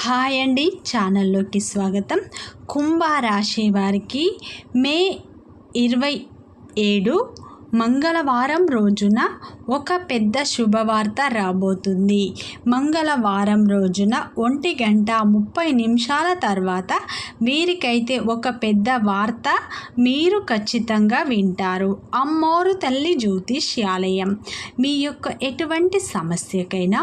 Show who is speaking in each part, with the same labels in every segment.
Speaker 1: Hi అండి. ఛానల్లోకి స్వాగతం. కుంభరాశి వారికి మే ఇరవై ఏడు మంగళవారం రోజున ఒక పెద్ద శుభవార్త రాబోతుంది. మంగళవారం రోజున ఒంటి గంట ముప్పై నిమిషాల తర్వాత వీరికైతే ఒక పెద్ద వార్త మీరు ఖచ్చితంగా వింటారు. అమ్మోరు తల్లి జ్యోతిష్యాలయం. మీ యొక్క ఎటువంటి సమస్యకైనా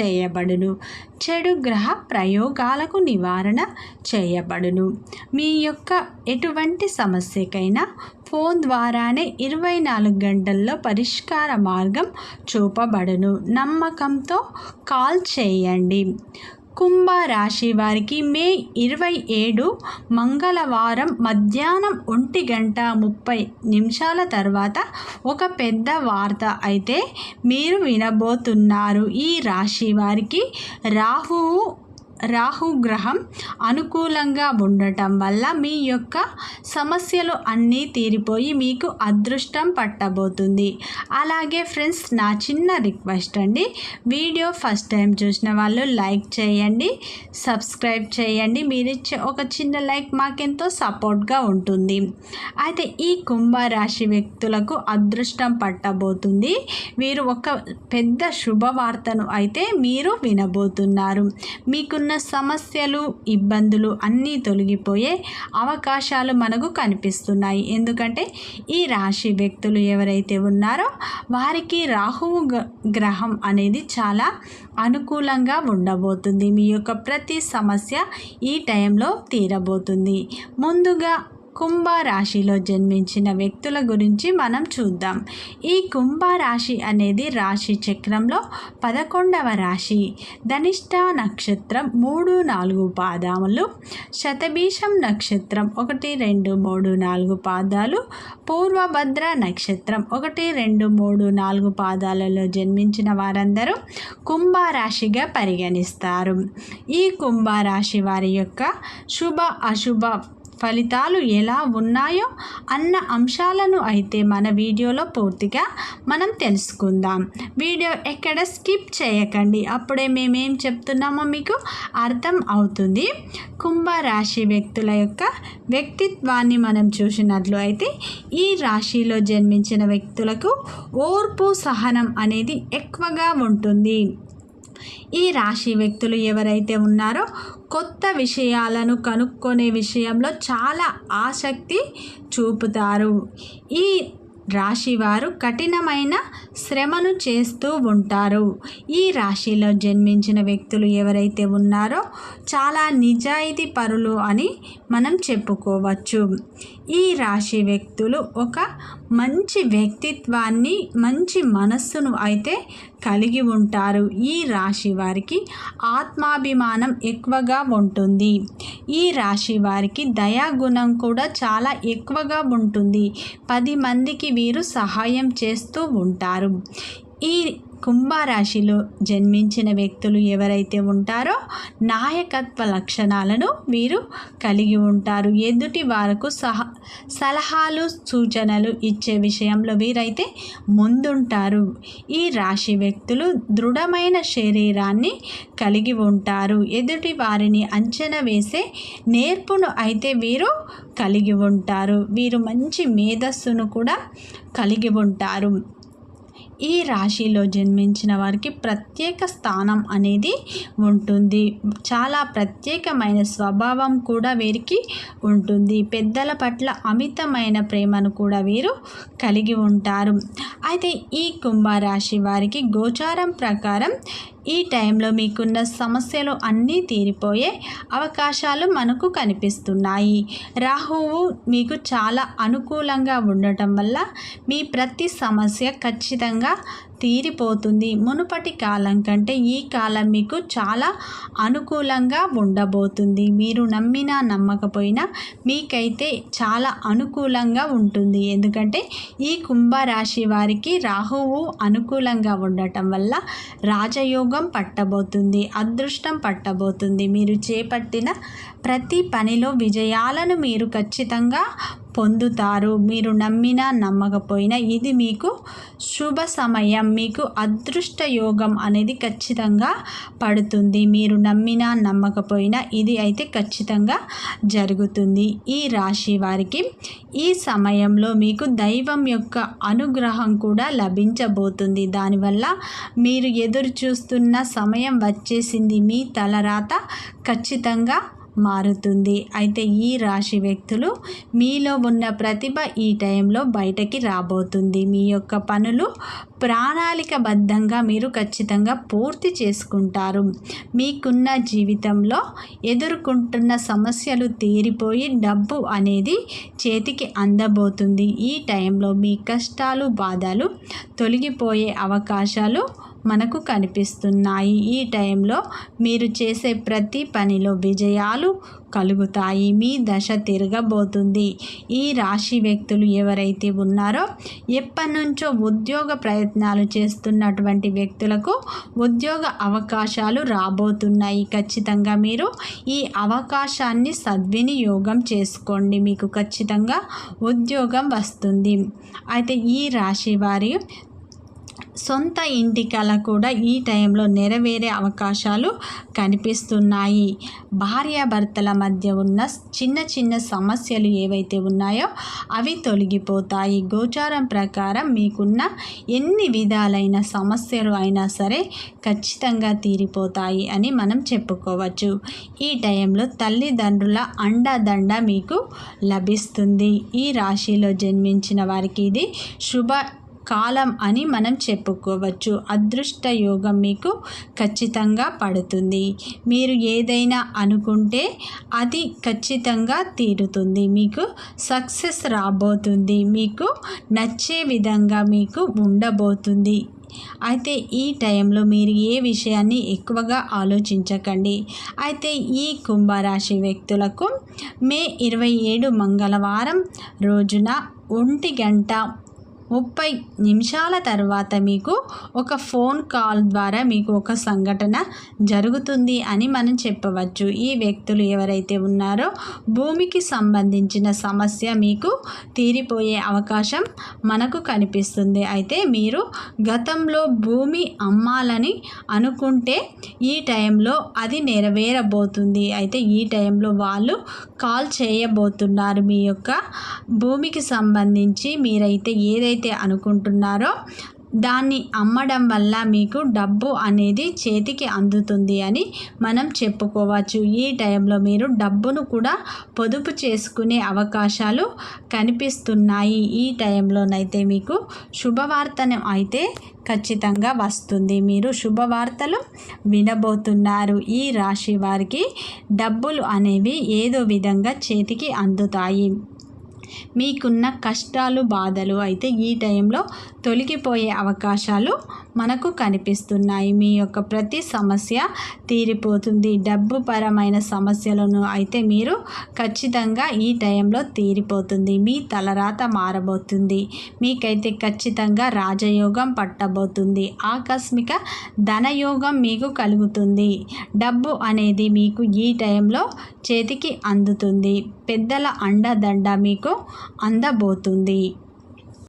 Speaker 1: చేయబడును. చెడు గ్రహ ప్రయోగాలకు నివారణ చేయబడును. మీ యొక్క ఎటువంటి సమస్యకైనా ఫోన్ ద్వారానే ఇరవై నాలుగు గంటల్లో పరిష్కార మార్గం చూపబడును. నమ్మకంతో కాల్ చేయండి. కుంభ రాశి వారికి మే ఇరవై ఏడు మంగళవారం మధ్యాహ్నం ఒంటి గంట ముప్పై నిమిషాల తర్వాత ఒక పెద్ద వార్త అయితే మీరు వినబోతున్నారు. ఈ రాశి వారికి రాహువు రాహుగ్రహం అనుకూలంగా ఉండటం వల్ల మీ యొక్క సమస్యలు అన్నీ తీరిపోయి మీకు అదృష్టం పట్టబోతుంది. అలాగే ఫ్రెండ్స్ నా చిన్న రిక్వెస్ట్ అండి. వీడియో ఫస్ట్ టైం చూసిన వాళ్ళు లైక్ చేయండి సబ్స్క్రైబ్ చేయండి. మీరు ఇచ్చే ఒక చిన్న లైక్ మాకెంతో సపోర్ట్గా ఉంటుంది. అయితే ఈ కుంభరాశి వ్యక్తులకు అదృష్టం పట్టబోతుంది. వీరు ఒక పెద్ద శుభవార్తను అయితే మీరు వినబోతున్నారు. మీకున్న ఉన్న సమస్యలు ఇబ్బందులు అన్నీ తొలగిపోయే అవకాశాలు మనకు కనిపిస్తున్నాయి. ఎందుకంటే ఈ రాశి వ్యక్తులు ఎవరైతే ఉన్నారో వారికి రాహువు గ్రహం అనేది చాలా అనుకూలంగా ఉండబోతుంది. మీ యొక్క ప్రతి సమస్య ఈ టైంలో తీరబోతుంది. ముందుగా కుంభరాశిలో జన్మించిన వ్యక్తుల గురించి మనం చూద్దాం. ఈ కుంభరాశి అనేది రాశి చక్రంలో పదకొండవ రాశి. ధనిష్ట నక్షత్రం మూడు నాలుగు పాదాలు. శతభీషం నక్షత్రం ఒకటి రెండు మూడు నాలుగు పాదాలు. పూర్వభద్ర నక్షత్రం ఒకటి రెండు మూడు నాలుగు పాదాలలో జన్మించిన వారందరూ కుంభరాశిగా పరిగణిస్తారు. ఈ కుంభరాశి వారి యొక్క శుభ అశుభ ఫలితాలు ఎలా ఉన్నాయో అన్న అంశాలను అయితే మన వీడియోలో పూర్తిగా మనం తెలుసుకుందాం. వీడియో ఎక్కడ స్కిప్ చేయకండి. అప్పుడే మేమేం చెప్తున్నామో మీకు అర్థం అవుతుంది. కుంభరాశి వ్యక్తుల యొక్క వ్యక్తిత్వాన్ని మనం చూసినట్లు అయితే ఈ రాశిలో జన్మించిన వ్యక్తులకు ఓర్పు సహనం అనేది ఎక్కువగా ఉంటుంది. ఈ రాశి వ్యక్తులు ఎవరైతే ఉన్నారో కొత్త విషయాలను కనుక్కొనే విషయంలో చాలా ఆసక్తి చూపుతారు. ఈ రాశివారు కఠినమైన శ్రమను చేస్తూ ఉంటారు. ఈ రాశిలో జన్మించిన వ్యక్తులు ఎవరైతే ఉన్నారో చాలా నిజాయితీ పరులు అని మనం చెప్పుకోవచ్చు. ఈ రాశి వ్యక్తులు ఒక మంచి వ్యక్తిత్వాన్ని మంచి మనస్సును అయితే కలిగి ఉంటారు. ఈ రాశి వారికి ఆత్మాభిమానం ఎక్కువగా ఉంటుంది. ఈ రాశి వారికి దయాగుణం కూడా చాలా ఎక్కువగా ఉంటుంది. పది మందికి వీరు సహాయం చేస్తూ ఉంటారు. ఈ కుంభరాశిలో జన్మించిన వ్యక్తులు ఎవరైతే ఉంటారో నాయకత్వ లక్షణాలను వీరు కలిగి ఉంటారు. ఎదుటి వారికి సహ సలహాలు సూచనలు ఇచ్చే విషయంలో వీరైతే ముందుంటారు. ఈ రాశి వ్యక్తులు దృఢమైన శరీరాన్ని కలిగి ఉంటారు. ఎదుటి వారిని అంచనా వేసే నేర్పును అయితే వీరు కలిగి ఉంటారు. వీరు మంచి మేధస్సును కూడా కలిగి ఉంటారు. ఈ రాశిలో జన్మించిన వారికి ప్రత్యేక స్థానం అనేది ఉంటుంది. చాలా ప్రత్యేకమైన స్వభావం కూడా వీరికి ఉంటుంది. పెద్దల పట్ల అమితమైన ప్రేమను కూడా వీరు కలిగి ఉంటారు. అయితే ఈ కుంభరాశి వారికి గోచారం ప్రకారం ఈ టైంలో మీకున్న సమస్యలు అన్నీ తీరిపోయే అవకాశాలు మనకు కనిపిస్తున్నాయి. రాహువు మీకు చాలా అనుకూలంగా ఉండటం వల్ల మీ ప్రతి సమస్య ఖచ్చితంగా తీరిపోతుంది. మునుపటి కాలం కంటే ఈ కాలం మీకు చాలా అనుకూలంగా ఉండబోతుంది. మీరు నమ్మినా నమ్మకపోయినా మీకైతే చాలా అనుకూలంగా ఉంటుంది. ఎందుకంటే ఈ కుంభరాశి వారికి రాహువు అనుకూలంగా ఉండటం వల్ల రాజయోగం పట్టబోతుంది అదృష్టం పట్టబోతుంది. మీరు చేపట్టిన ప్రతి పనిలో విజయాలను మీరు ఖచ్చితంగా పొందుతారు. మీరు నమ్మినా నమ్మకపోయినా ఇది మీకు శుభ సమయం. మీకు అదృష్ట యోగం అనేది ఖచ్చితంగా పడుతుంది. మీరు నమ్మినా నమ్మకపోయినా ఇది అయితే ఖచ్చితంగా జరుగుతుంది. ఈ రాశి వారికి ఈ సమయంలో మీకు దైవం యొక్క అనుగ్రహం కూడా లభించబోతుంది. దానివల్ల మీరు ఎదురు చూస్తున్న సమయం వచ్చేసింది. మీ తలరాత ఖచ్చితంగా మారుతుంది. అయితే ఈ రాశి వ్యక్తులు మీలో ఉన్న ప్రతిభ ఈ టైంలో బయటకి రాబోతుంది. మీ యొక్క పనులు ప్రణాళికబద్ధంగా మీరు ఖచ్చితంగా పూర్తి చేసుకుంటారు. మీకున్న జీవితంలో ఎదుర్కొంటున్న సమస్యలు తీరిపోయి డబ్బు అనేది చేతికి అందబోతుంది. ఈ టైంలో మీ కష్టాలు బాధలు తొలగిపోయే అవకాశాలు మనకు కనిపిస్తున్నాయి. ఈ టైంలో మీరు చేసే ప్రతి పనిలో విజయాలు కలుగుతాయి. మీ దశ తిరగబోతుంది. ఈ రాశి వ్యక్తులు ఎవరైతే ఉన్నారో ఎప్పటి నుంచో ఉద్యోగ ప్రయత్నాలు చేస్తున్నటువంటి వ్యక్తులకు ఉద్యోగ అవకాశాలు రాబోతున్నాయి. ఖచ్చితంగా మీరు ఈ అవకాశాన్ని సద్వినియోగం చేసుకోండి. మీకు ఖచ్చితంగా ఉద్యోగం వస్తుంది. అయితే ఈ రాశి వారి సొంత ఇంటి కళ కూడా ఈ టైంలో నెరవేరే అవకాశాలు కనిపిస్తున్నాయి. భార్యాభర్తల మధ్య ఉన్న చిన్న చిన్న సమస్యలు ఏవైతే ఉన్నాయో అవి తొలగిపోతాయి. గోచారం ప్రకారం మీకున్న ఎన్ని విధాలైన సమస్యలు అయినా సరే ఖచ్చితంగా తీరిపోతాయి అని మనం చెప్పుకోవచ్చు. ఈ టైంలో తల్లిదండ్రుల అండదండ మీకు లభిస్తుంది. ఈ రాశిలో జన్మించిన వారికి ఇది శుభ కాలం అని మనం చెప్పుకోవచ్చు. అదృష్ట యోగం మీకు ఖచ్చితంగా పడుతుంది. మీరు ఏదైనా అనుకుంటే అది ఖచ్చితంగా తీరుతుంది. మీకు సక్సెస్ రాబోతుంది. మీకు నచ్చే విధంగా మీకు ఉండబోతుంది. అయితే ఈ టైంలో మీరు ఏ విషయాన్ని ఎక్కువగా ఆలోచించకండి? అయితే ఈ కుంభరాశి వ్యక్తులకు మే ఇరవై ఏడు మంగళవారం రోజున ఒంటి గంట ముప్పై నిమిషాల తర్వాత మీకు ఒక ఫోన్ కాల్ ద్వారా మీకు ఒక సంఘటన జరుగుతుంది అని మనం చెప్పవచ్చు. ఈ వ్యక్తులు ఎవరైతే ఉన్నారో భూమికి సంబంధించిన సమస్య మీకు తీరిపోయే అవకాశం మనకు కనిపిస్తుంది. అయితే మీరు గతంలో భూమి అమ్మాలని అనుకుంటే ఈ టైంలో అది నెరవేరబోతుంది. అయితే ఈ టైంలో వాళ్ళు కాల్ చేయబోతున్నారు. మీ యొక్క భూమికి సంబంధించి మీరైతే ఏదైతే ఏదైతే అనుకుంటున్నారో దాన్ని అమ్మడం వల్ల మీకు డబ్బు అనేది చేతికి అందుతుంది అని మనం చెప్పుకోవచ్చు. ఈ టైంలో మీరు డబ్బును కూడా పొదుపు చేసుకునే అవకాశాలు కనిపిస్తున్నాయి. ఈ టైంలోనైతే మీకు శుభవార్తను అయితే ఖచ్చితంగా వస్తుంది. మీరు శుభవార్తలు వినబోతున్నారు. ఈ రాశి వారికి డబ్బులు అనేవి ఏదో విధంగా చేతికి అందుతాయి. మీకున్న కష్టాలు బాధలు అయితే ఈ టైంలో తొలగిపోయే అవకాశాలు మనకు కనిపిస్తున్నాయి. మీ యొక్క ప్రతి సమస్య తీరిపోతుంది. డబ్బు పరమైన సమస్యలను అయితే మీరు ఖచ్చితంగా ఈ టైంలో తీరిపోతుంది. మీ తలరాత మారబోతుంది. మీకైతే ఖచ్చితంగా రాజయోగం పట్టబోతుంది. ఆకస్మిక ధనయోగం మీకు కలుగుతుంది. డబ్బు అనేది మీకు ఈ టైంలో చేతికి అందుతుంది. పెద్దల అండదండ మీకు అందబోతుంది.